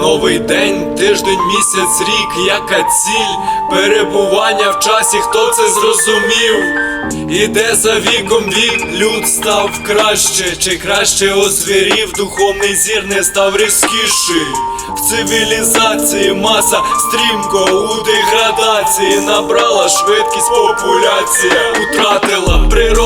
Новий день, тиждень, місяць, рік, яка ціль перебування в часі, хто це зрозумів? Іде за віком вік, люд став краще, чи краще озвірів, духовний зір не став різкіший. В цивілізації маса стрімко у деградації набрала швидкість популяція, утратила це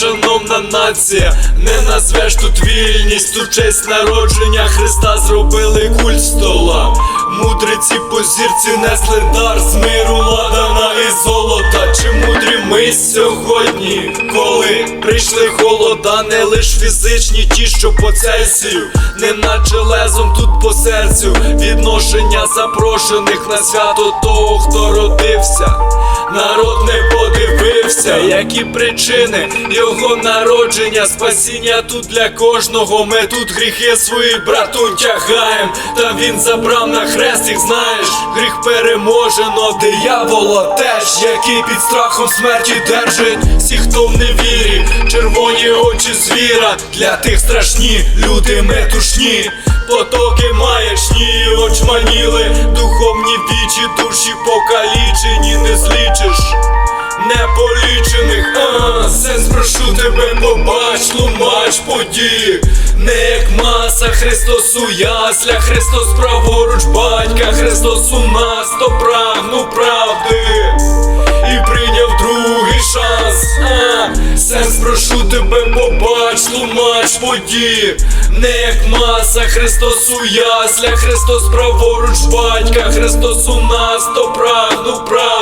шановна нація, не назвеш тут вільність, у честь народження Христа зробили культ стола. Мудриці по зірці несли дар з миру ладана і золота. Чи мудрі ми сьогодні, коли прийшли холода, не лиш фізичні, ті, що по Цельсію, не наче лезом тут по серцю. Відношення запрошених на свято того, хто родився. Народ не подивився, які причини його народження, спасіння тут для кожного. Ми тут гріхи свої брату тягаєм. Та він забрав на хрест їх, знаєш, гріх переможено, диявола теж, який під страхом смерті держить всіх, хто в невірі, червоні очі звіра, для тих страшні люди метушні. Потоки маячні, очманіли, духовні вічі, душі покалічені, не злічиш неполічених, а сенс прошу тебе, побач, тлумач подій, не як маса, Христос у ясля, Христос праворуч батька, Христос у нас, то прагну правди і прийняв другий шанс. А, сенс прошу тебе, побач, тлумач подій, не як маса, Христос у ясля, Христос праворуч батька, Христос у нас, то прагну правди.